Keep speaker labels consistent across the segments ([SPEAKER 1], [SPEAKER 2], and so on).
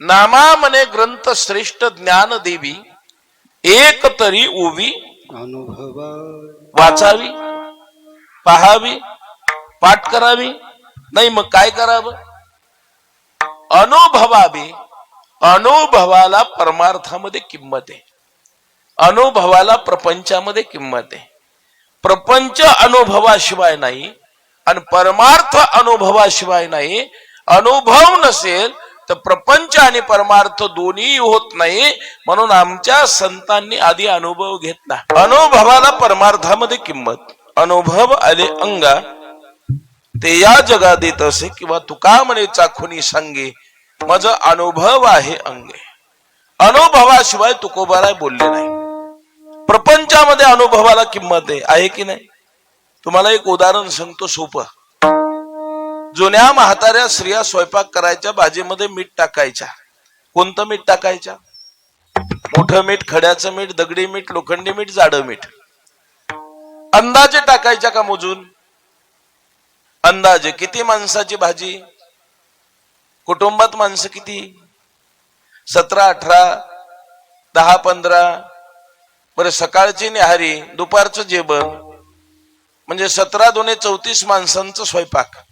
[SPEAKER 1] नामा म्हणे ग्रंथ श्रेष्ठ ज्ञान देवी एक तरी उवी
[SPEAKER 2] अनुभवा.
[SPEAKER 1] वाचावी पहावी पाठ करावी नाही मग काय करावं? अनुभवावी अनुभवाला परमार्थामध्ये किंमत आहे. अनुभवाला प्रपंचामध्ये किंमत आहे. प्रपंच अनुभवाशिवाय नाही आणि परमार्थ अनुभवाशिवाय नाही अनुभव नसेल तर प्रपंच आणि परमार्थ दोन्ही होत नाही म्हणून आमच्या संतांनी आधी अनुभव घेतला. अनुभवाला परमार्थामध्ये किंमत. अनुभव आले अंगा. ते या जगात येत असे किंवा तुका म्हणे चाखुनी सांगे माझ अनुभव आहे अंगे. अनुभवाशिवाय तुकोबाराय बोलले नाही. प्रपंचामध्ये अनुभवाला किंमत आहे की नाही? तुम्हाला एक उदाहरण सांगतो सोपं. जुन्या म्हाताऱ्या स्त्रिया स्वयंपाक करायच्या भाजीमध्ये मीठ टाकायच्या. कोणतं मीठ टाकायच्या? मोठं मीठ खड्याचं मीठ दगडी मीठ लोखंडी मीठ जाडं मीठ. अंदाजे टाकायच्या का मोजून? अंदाजे. किती माणसाची भाजी? कुटुंबात माणसं किती? सतरा अठरा दहा पंधरा. बरं सकाळची न्याहारी दुपारचं जेवण. म्हणजे सतरा दोन्ही चौतीस माणसांचं स्वयंपाक.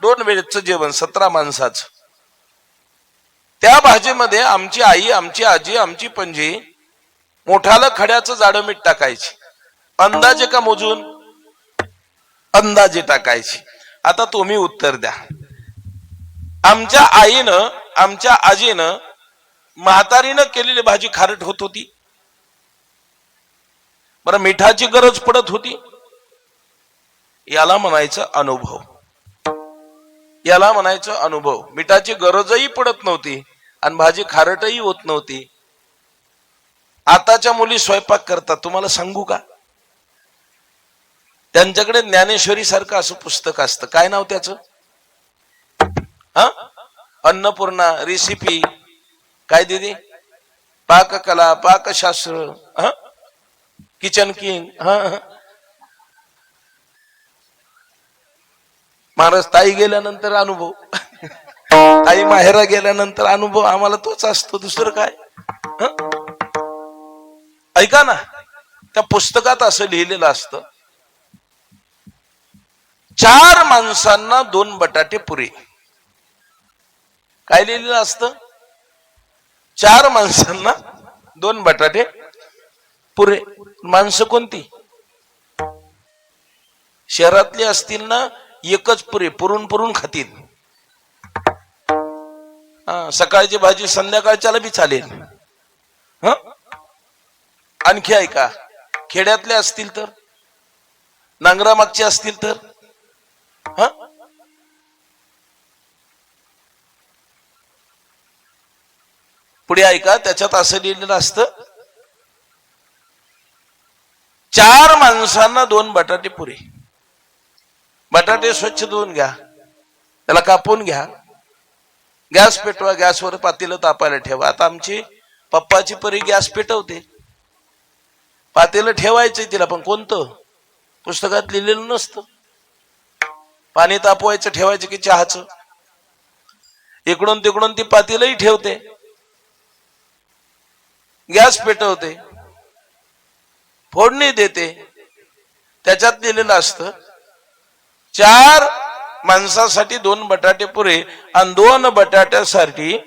[SPEAKER 1] दोन वेळेचं जेवण सतरा माणसाचं. त्या भाजीमध्ये आमची आई आमची आजी आमची पणजी मोठाला खड्याचं जाडं मीठ टाकायची. अंदाजे का मोजून? अंदाजे टाकायची. आता तुम्ही उत्तर द्या. आमच्या आईनं आमच्या आजीनं म्हातारीनं केलेली भाजी खारट होत होती. बरं मिठाची गरज पडत होती. याला म्हणायचं अनुभव. याला म्हणायचं अनुभव. मिठाची गरजही पडत नव्हती आणि भाजी खारटही होत नव्हती. आताच्या मुली स्वयंपाक करतात. तुम्हाला सांगू का? त्यांच्याकडे ज्ञानेश्वरी सारखं असं पुस्तक असतं. काय नाव त्याचं? हा? अन्नपूर्णा रेसिपी काय दिदी? पाककला पाकशास्त्र. किचन किंग हा. महाराज ताई गेल्यानंतर अनुभव. ताई माहेरा गेल्यानंतर अनुभव आम्हाला तोच असतो. दुसरं काय? ऐका ना. त्या पुस्तकात असं लिहिलेलं असतं. चार माणसांना दोन बटाटे पुरे. काय लिहिलेलं असत? चार माणसांना दोन बटाटे पुरे. माणसं कोणती? शहरातली असतील ना एकच पुरे पुरून पुरून खातील. सकाळची भाजी संध्याकाळच्याला बी चालेल. ह? आणखी ऐका खेड्यातले असतील तर? नांगरामागचे असतील तर? ह? पुढे ऐका त्याच्यात असं लिहिलेलं असतं चार माणसांना दोन बटाटे पुरे बटाटे स्वच्छ धुवून घ्या. त्याला कापून घ्या. गॅस पेटवा गॅसवर पातेलं तापायला ठेवा. आता आमची पप्पाची परी गॅस पेटवते. पातेलं ठेवायचं तिला पण कोणतं? पुस्तकात लिहिलेलं नसतं. पाणी तापवायचं ठेवायचं की चहाचं? इकडून तिकडून ती पातेलंही ठेवते. गॅस पेटवते. फोडणी देते. त्याच्यात लिहिलेलं असतं चार माणसासाठी दोन बटाटे पुरे आणि दोन बटाट्यासाठी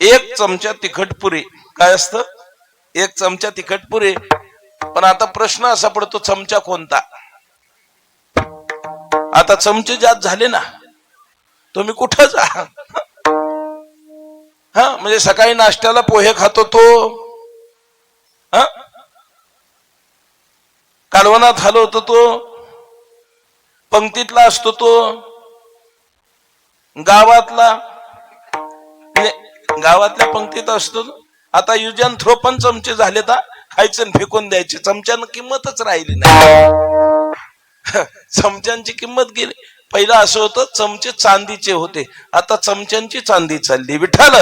[SPEAKER 1] एक चमचा तिखट पुरे. काय असतं? एक चमचा तिखट पुरे. पण आता प्रश्न असा पडतो चमचा कोणता? आता चमचे जात झाले ना तुम्ही कुठं जा? हा म्हणजे सकाळी नाश्त्याला पोहे खातो तो. हा? कालवनात हलवतो तो. पंक्तीतला असतो तो. गावातला. गावातल्या पंक्तीत असतो आता युजन थ्रो पण चमचे झाले तर खायचं आणि फेकून द्यायचे. चमच्यानं किंमतच राहिली नाही. चमच्यांची किंमत गेली. पहिलं असं होतं चमचे चांदीचे होते. आता चमच्यांची चांदी चालली. विठाल